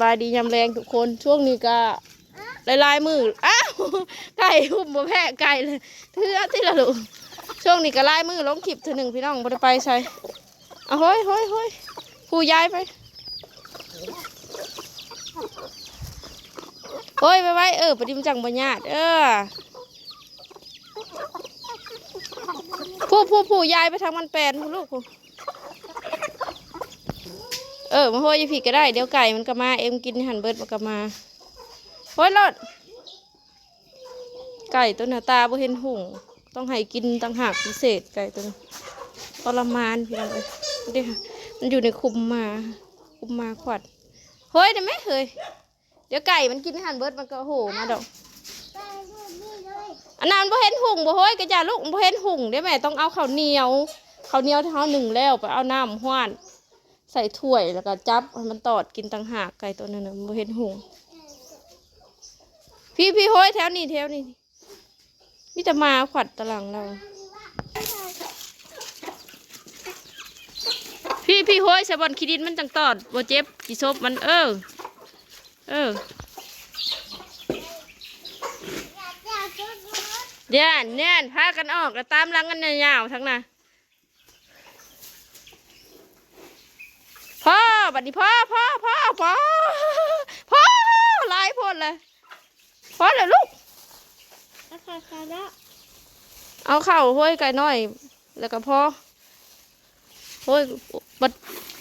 บายดียามแรงทุกคนช่วงนี้ก็หลายมืออ้าวไก่หุ่มบ่แพ้ไก่เลยเทือที่ละลูกช่วงนี้ก็ลายมือลงคลิปเทีหนึ่งพี่น้องบ่ได้ไปใส่เอาเฮ้ยเฮ้ยเฮ้ยผู้ย้ายไปเฮ้ยไปไว้เออปฏิมจังบัญญัติเออผู้ผู้ผู้ย้ายไปทางมันแปลนลูกผู้ เออมาโหยอยาผีก็ได้ เดี๋ยวไก่มันก็มา เอ็มกินหันเบิดมันก็มาโอ้ยรอดไก่ตัวหน้าตาบ่เห็นหุ่ง ต้องให้กินต่างหากพิเศษไก่ตัวทรมานพี่น้องเอ้ยเดี๋ยวมันอยู่ในคุมมา คุมมาขวัด เฮ้ยได้ไหมเฮ้ย เดี๋ยวไก่มันกินหันเบิดมันก็โหมาดอกอันนั้นบ่เห็นหุ่งบ่เฮ้ยกระจาลูกบ่เห็นหุ่งเดี๋ยวแม่ต้องเอาข้าวเหนียวข้าวเหนียวเท้าหนึ่งแล้วไปเอาน้ำห้วน ใส่ถ้วยแล้วก็จับมันตอดกินต่างหากไก่ตัวนั้นน่ะมันบ่เห็นหงพี่พี่โห้ยแถวนี้แถวนี้มีแต่มาขวัดตะลังเรา พี่พี่โห้ยสะบอนขีดินมันจังตอดบ่เจ็บกี่ซบมันเออ เออเดี๋ยวเนี่ยพากันออกแล้วตามหลังกันยาวๆทั้งนั้น พ่อ บัดนี้พ่อพ่อพ่อพ่อพ่อหลายพ่นเลยพ่อเลยลูกเอาเข่าห้วยไก่น้อย แล้วก็พ่อห้วยบัด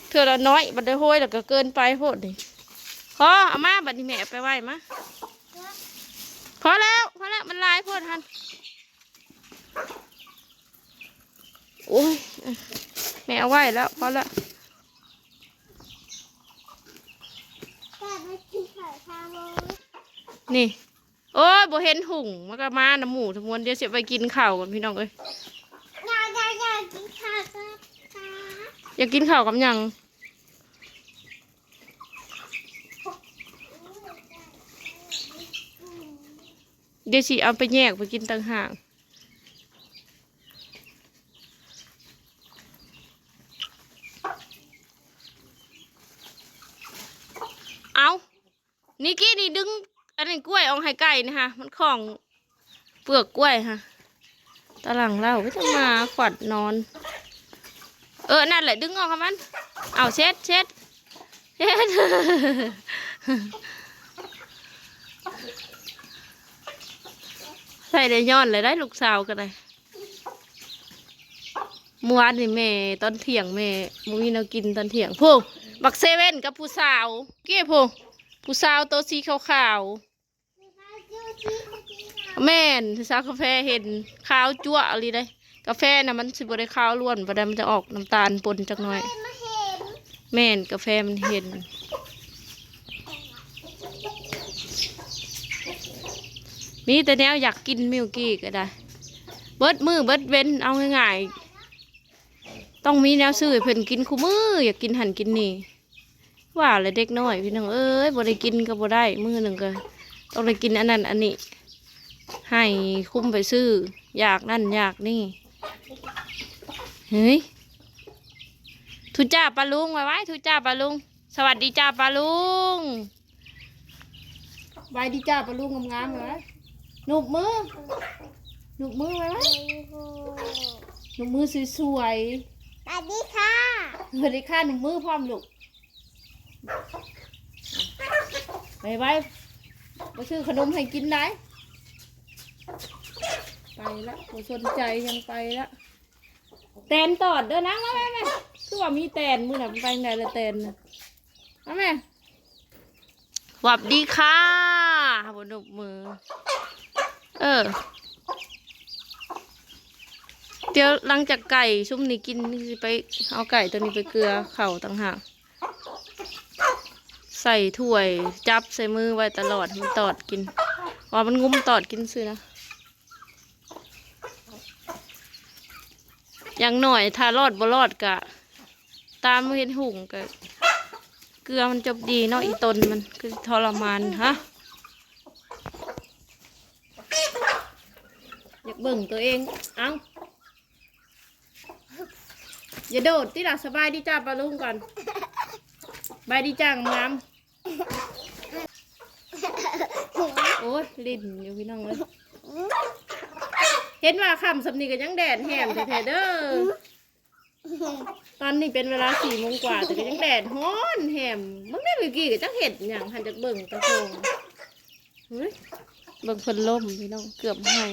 เถื่อละน้อยบัดได้ห้วยแล้วก็เกินไปโพดนี่พ่อเอามาบัดนี้แม่ไปไหวมาพอแล้วพอแล้วมันหลายโพดทันโอ้ยแม่เอาไว้แล้วพอแล้ว นี่ โอ้ยบ่เห็นหุ่งมันก็มาน้ำหมูทั้งมวลเดี๋ยวเสียไปกินข้าวกันพี่น้องเอ้ยอยากกินข้าวกับหยังเดี๋ยวสิเอาไปแยกไปกินต่างหากเอานี่กี้นี่ดึง อัน นี้กล้วยอองไห้ไก่นะคะมันของเปลือกกล้วยค่ะตะหลังเราก็จะมาขวัดนอน เออ นั่นแหละดึงออกค่ะมัน เอาเช็ดเช็ดเช็ดใส่ได้ย้อนเลยได้ลูกสาวกันเลยเมื่อวานนี่แม่ตอนเที่ยงแม่มุ้ยเรากินตอนเที่ยงพูบักเซเว่นกับผู้สาว เกี้พูผู้สาวตัวสีขาวๆ แม่นซากาแฟเห็นขาวจั่วอะไรได้กาแฟน่ะมันสิบได้ขาวล้วนประเดี๋ยวมันจะออกน้ำตาลปนจักหน่อย แม่นกาแฟมันเห็น มีแต่แนวอยากกินมิลกี้ก็ได้ เบิดมือเบิดเว้นเอาง่ายๆ ต้องมีแนวซื้อเพิ่นกินคู่มืออยากกินหันกินนี่ว่าเลยเด็กน้อยพี่น้องเอ้ยบ่ได้กินก็บ่ได้มือหนึ่งก็ ต้องได้กินอันนั้นอันนี้ ให้คุ้มไปซื้อ อยากนั่นอยากนี่ เฮ้ยทุจ้าปลาลุงไว้ไว้ทุจ้าปลาลุง สวัสดีจ้าปลาลุงบายดีจ้าปลาลุงงามๆไว้หนุบมือหนุบมือไว้ไว้หนุบมือสวยสวัสดีค่ะๆสวัสดีค่ะหนุบมือพร้อมลูกไปไว้ มาซื้อขนมให้กินได้ ไปละบ่สนใจยังไปละแตนตอดเด้อนะมาแม่แม่คือว่ามีแตนมือหนัไปไหนละแตนนะมาแม่สวัสดีค่ะบนกมือ เออ เดี๋ยวหลังจากไก่ชุ่มนี้กินไปเอาไก่ตัวนี้ไปเกลือเข่าต่างหาก ใส่ถ้วยจับใส่มือไว้ตลอดมันตอดกินว่ามันงุ้มตอดกินซื้อนะอย่างหน่อยถ้ารอดบ่รอดกะ ตามเห็นหุ่งกะเกลือมันจบดีเนาะอีตนมันคือทรมานฮะอยากเบิ่งตัวเองเอ้าอย่าโดดที่หลักสบายดีจ้าปลาลุงก่อนบายดีจ้างาม โอ้ยลิ้นอยู่พี่น้องเลยเห็นว่าคำสำนีก็ยังแดดแหมแท้ๆเด้อตอนนี้เป็นเวลาสี่โมงกว่าแต่ก็ยังแดดฮ้อนแหมมึงได้วิกี้ก็จังเห็ดอย่างหันจากเบิ่งตะโกงเฮ้ยเบิ่งคนล่มพี่น้องเกือบให้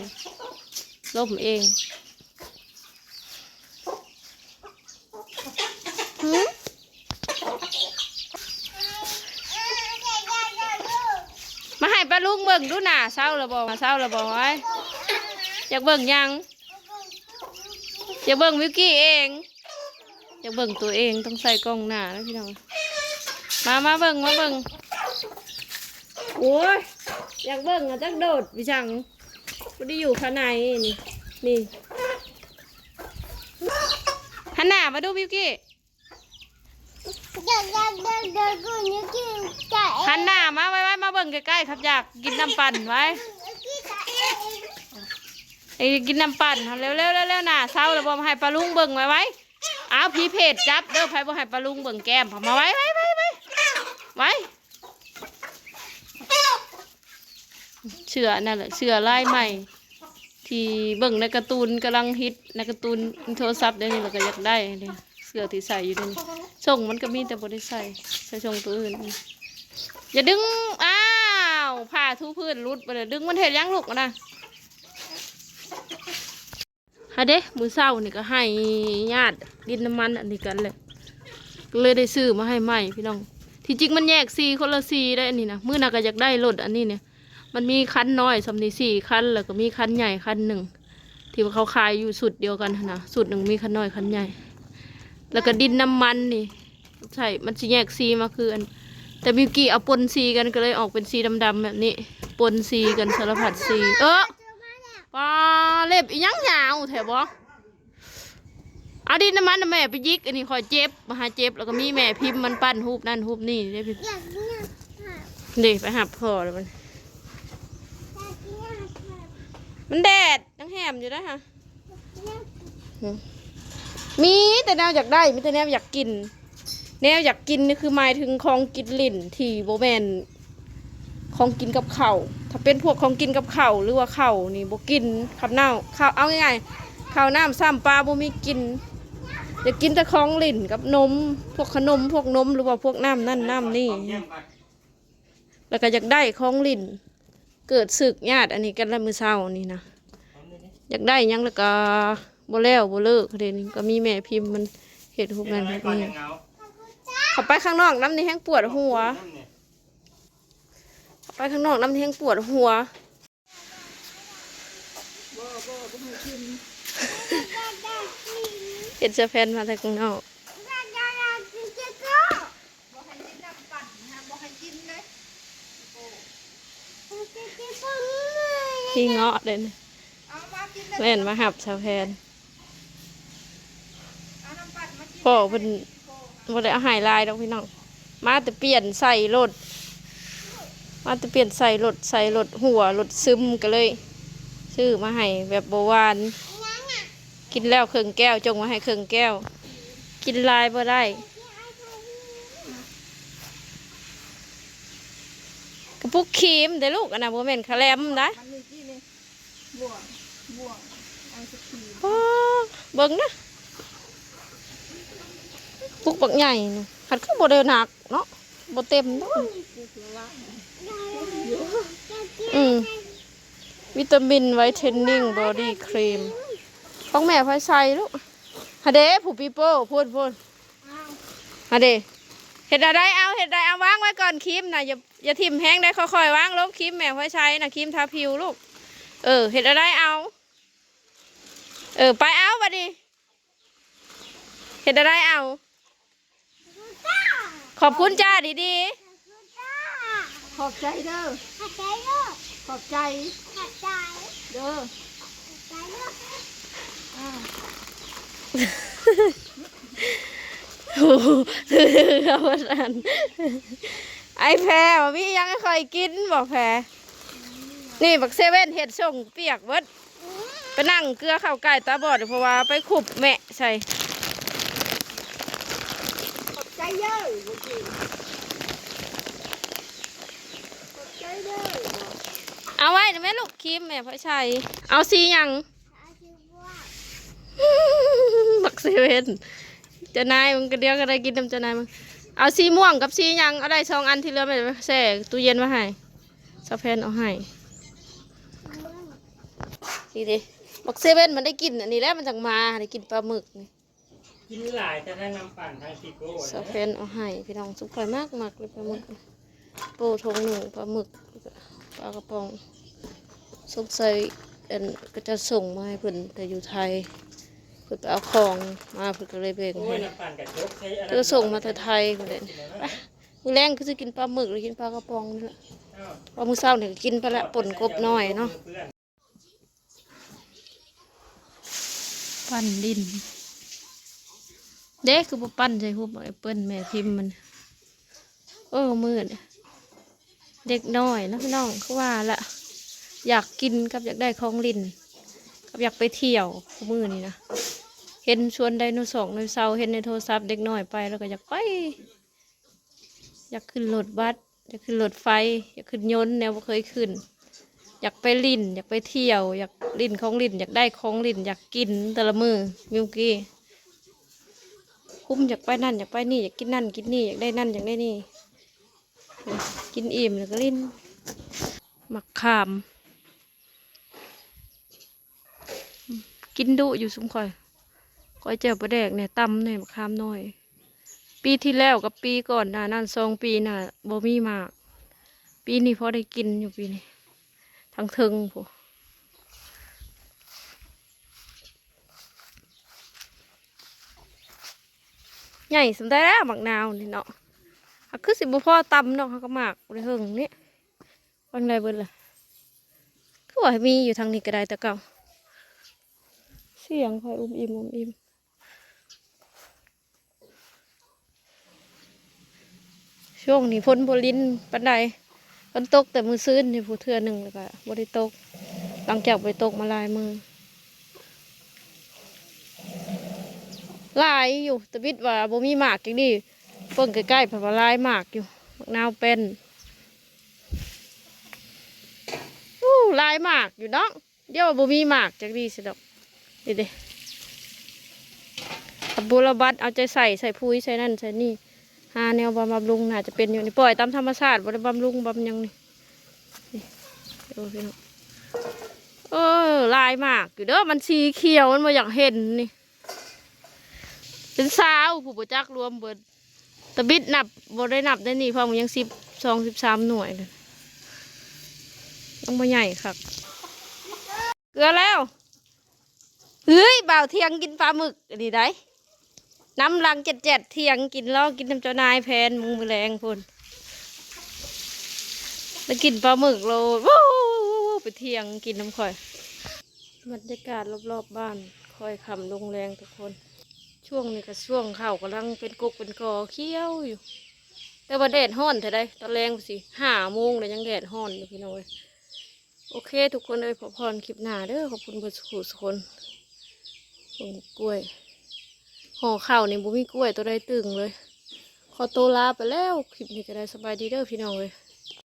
ล่มเองหืม มาให้ป้า ลุงเบิ่งดูหน่าเศร้าระบอกมาเศร้าระบอกไว้อยากเบิ่งยังอยากเบิ่งวิกกี้เองอยากเบิ่งตัวเองต้องใส่กล้องหน้าแล้วพี่น้องมามาเบิ่งมาเบิ่งโอ้ยอยากเบิ่งอะจักโดดพี่ช่างไม่ได้อยู่ข้างในนี่นี่หันหน้ามาดูวิกกี้เดี๋ยวเดี๋ยวเดี๋ยวเดี๋ยวกูนึกกินไก่หันหน้ามาไว้ไว้มาเบิ่ งใกล้ๆครับอยากกินน้ำปั่นไว้กินไก่เองไอ้กินน้ำปั่นทำเร็วๆเร็วๆน่ะเศร้าแล้วบ่มาให้ปลาลุงเบิ่งไว้ไว้อ้าวพี่เพจจับเด้อไผบ่ให้ปลาลุงเบิ่งแก้มเอามาไว้ไว้ไว้ไว้ไว้เชื่อนั่นแหละเชื่อลายใหม่ ที่เบิ่งในการ์ตูนกำลังฮิตในการ์ตูนโทรศัพท์เดี๋ยวนี้เราก็อยากได้เลยเสื้อที่ใส่อยู่เดี๋ยวนี่ส่งมันก็มีแต่บ่ได้ใส่ใส่ส่งตัวอื่นอย่าดึงอ้าว ผ้าทูพื้นรุดไปเลยดึงมันเห็นยังลูกนะฮะเด้มือเศร้านี่ก็ให้ญาติดินน้ำมันอันนี้กันเลยเลยได้ซื้อมาให้ใหม่พี่น้องที่จริงมันแยกสีคนละสีได้อันนี้นะมือหนักก็อยากได้รถอันนี้เนี่ย มันมีคันน้อยสำนีสี่คันแล้วก็มีคันใหญ่คันหนึ่งที่ว่าเขาขายอยู่สุดเดียวกันนะสุดหนึ่งมีคันน้อยคันใหญ่ แล้วก็ดินน้ำมันนี่ใช่มันจะแยกสีมาคืออัน แต่บิวกี้เอาปนสีกันก็เลยออกเป็นสีดำๆแบบนี้ ปนสีกันสารพัดสี เออปลาเล็บอีหยังยาวแถวบ่เอาดินน้ำมันน่ะแม่ไปยิกอันนี้คอยเจ็บมาหาเจ็บแล้วก็มีแม่พิมพ์มันปั้นรูปนั่นรูปนี่ได้พิมพ์อยากกินอะเด็ไปหับพ่อแล้วมันอยากกินอะมันแดดนังแหมอยู่นะฮะมีแต่แนวอยากได้มีแต่แนวอยากกิน แนวอยากกินนี่คือหมายถึงของกินลิ่นที่โบแมนของกินกับเข้าถ้าเป็นพวกของกินกับเข้าหรือว่าเข้านี่โบกินขับเน่าข้าวเอาง่ายๆข้าวน้ำซ้ำปลาโบมีกินอยากกินแต่ของลิ่นกับนม พวกขนมพวกนมหรือว่าพวกน้ำนั่นน้ำนี่ แล้วก็อยากได้ของลิ่น เกิดศึกญาติอันนี้กันแล้วมือเศร้านี่นะอยากได้ยังแล้วก็บ่แล้วบ่เลิกเดนก็มีแม่พิมพ์มันเห็ดทุกนั้นทุกนี้ ขาไปข้างนอกน้ำนี่แห้งปวดหัวเขาไปข้างนอกน้ำนี่แห้งปวดหัวเห็ดเสื้อแพนมาแต่ข้างนอกอยากอยากอยากกินเจ้าก็บอกให้กินน้ำปั่นนะบอกให้กินเลยโอ้กินกินปุ่นเลยที่เงาะเลยนะเอามากินเลยเล่นมาหับเสื้อแพนเอาน้ำปั่นมากินพ่อเพิ่น บ่ได้เอาหายลายดอกพี่น้อง มาแต่เปลี่ยนใส่รถ มาแต่เปลี่ยนใส่รถใส่รถหัวรถซึมก็เลย ซื้อมาให้แบบโบหวานยังอะกินแล้วเครื่องแก้ว จงมาให้เครื่องแก้ว กินลายบ่ได้กระปุกครีมเด้อลูกอันน่ะบ่แม่นคาแรมนะมันมีกี่นี่บวงบวงไอศครีมอ้อเบิ่งนะ ปุกบักใหญ่นี่หัดคือบ่ได้หนักเนาะบ่เต็มเนาะอืมวิตามินไวท์เทนนิ่งบอดี้ครีมของแม่พายใส่ลูกฮะเด้ผู้ปีโป้พูดพูดฮะเด้เห็ดอะไรเอาเห็ดอะไรเอาวางไว้ก่อนครีมนะอย่าอย่าทิ่มแห้งได้ค่อยๆวางลงครีมแม่พายใช้นะครีมทาผิวลูกเออเห็ดอะไรเอาเออไปเอาบัดดิเห็ดอะไรเอา ขอบคุณจ้าดีขอบใจเด้อ ขอบใจเด้อๆขอบใจ ขอบใจ เด้อ ขอบใจเด้ออ่าโอ้โหเอาว่าสันไอแพรบ่มียังให้คอยกินบอกแพรนี่บักเซเว่นเห็ดส่งเปียกเบิดไปนั่งเกลือข้าวไก่ตาบอดเพราะว่าไปขุบแม่ใส่ขอบใจ เด้อบ่จริงขอบใจเด้อเอาไว้นะแม่ลูกครีมแม่พ่อชัยเอาสีหยัง อาชีพว่าบักเซเว่นเจะนายมึงก็เดียวก็ได้กินน้ำเจะนายมึงเอาสีม่วงกับสีหยังเอาได้สองอันที่เหลือไปแช่ตู้เย็นมาให้สะเพนเอาให้นี่ดิบักเซเว่นมันได้กินอันนี้แล้วมันจังมาได้กินปลาหมึกนี่ กินหลายจะได้นำปั่นทางซิโก้สะเพนเอาให้พี่น้องสุกข่อยมากมากเลยปลาหมึกโปรทงหนึ่งปลาหมึกปลากระป๋องสงสัยอันก็จะส่งมาให้เพิ่นแต่อยู่ไทยเพิ่นไปเอาของมาเพิ่นก็เลยแบ่งโอ้ให้ยน้ำปั่นกับโจ๊กใช้อะไรเธอส่งมาแต่ไทยคนเด่นมือแรงคือจะกินปลาหมึกหรือกินปลากระป๋องนี่แหละปลามือเศร้าเนี่ยก็กินไปละป่นกบหน่อยเนาะปั้นดิน เด็กคือบ่ปั้นใส่หุบแอปเปิ้ลแม่พิมพ์มันเออมืดเด็กน้อยนะพี่น้องเขาว่าละอยากกินกับอยากได้ของลินกับอยากไปเที่ยวมือนี่นะเห็นชวนไดโนเสาร์ไดโนเสาร์เห็นในโทรศัพท์เด็กน้อยไปแล้วก็อยากไป อยากขึ้นรถบัสอยากขึ้นรถไฟ อยากขึ้นยนต์แนวเคยขึ้น อยากไปลินอยากไปเที่ยว อยากลินของลินอยากได้ของลินอยากกินแต่ละมือมิวกี้ คุ้มอยากไปนั่นอยากไปนี่อยากกินนั่นกินนี่อยากได้นั่นอยากได้นี่ กินอิ่มแล้วก็ลิ้นหมักขาม กินดุอยู่สุมคอยก้อยเจียวปลาแดกเนี่ยตำเนี่ยหมะขามน้อย ปีที่แล้วกับปีก่อนหนะนั่นสองปีน่ะบ่มีมาก ปีนี้พอได้กินอยู่ปีนี้ทั้งเทิงผู้ ใหญ่สมได้แล้วหมักนาวนี่เนาะคือสิบ่พอตำเนาะเขาก็หมากเลยเฮิงนี่วันใดเบิดล่ะคือว่ามีอยู่ทางนี้ก็ได้แต่เก่าเสียงคอยอุ้มอิ่มอุ้มอิ่มช่วงนี้ฝนบรินปันใดฝนตกแต่มือซื้นนี่ผู้เทือหนึ่งแล้วก็บริตกหลังจากไปตกมาลายมือ ลายอยู่ตะบิดว่าบ่มีหมากอย่างนี้เพิ่งใกล้ๆผ่าลายหมากอยู่มะนาวเป็นอู้ลายหมากอยู่เนาะเดี๋ยวว่าบ่มีหมากจากนี้สิดอกนี่เด้ขับบุรบัตเอาใจใส่ใส่พุ้ยใส่นั่นใส่นี่หาแนวบำบำรุงน่าจะเป็นอยู่นี่ปล่อยตามธรรมชาติบริบำรุงบำยังนี่นี่ดูพี่น้องเออลายมากอยู่เด้อมันสีเขียวมันมาอยากเห็นนี่ เป็นสาวผู้ประจักรวมเบิดตะบิดนับบ่ได้นับได้นี่เพราะมันยังสิบสองสิบสามหน่วยเลยต้องมาใหญ่ครับเกลือแล้วเฮ้ยบ่าวเทียงกินปลาหมึกดีได้น้ำลังเจ็ดเจ็ดเทียงกินล้อกินน้ำเจ้านายแพนมุงมือแรงพุ่นแล้วกินปลาหมึกโลวู้วู้วู้ไปเทียงกินน้ำข่อยบรรยากาศรอบๆบบ้านคอยคำลงแรงทุกคน ช่วงนี้ก็ช่วงข้าวกำลังเป็นกกเป็นกอเคี้ยวอยู่ แต่ว่าแดดห้อนเท่าไดตอนแรงสิห้าโมงเลยยังแดดห้อนอยู่พี่น้อยโอเค ทุกคนเลยขอพรคลิปหน้าเด้อขอบคุณเพื่อนสุขคนกล้วยห่อข้าวนี่บุมีกล้วยตัวใดตึงเลย ขอตัวลาไปแล้วคลิปนี้ก็ได้สบายดีเด้อพี่น้องเลย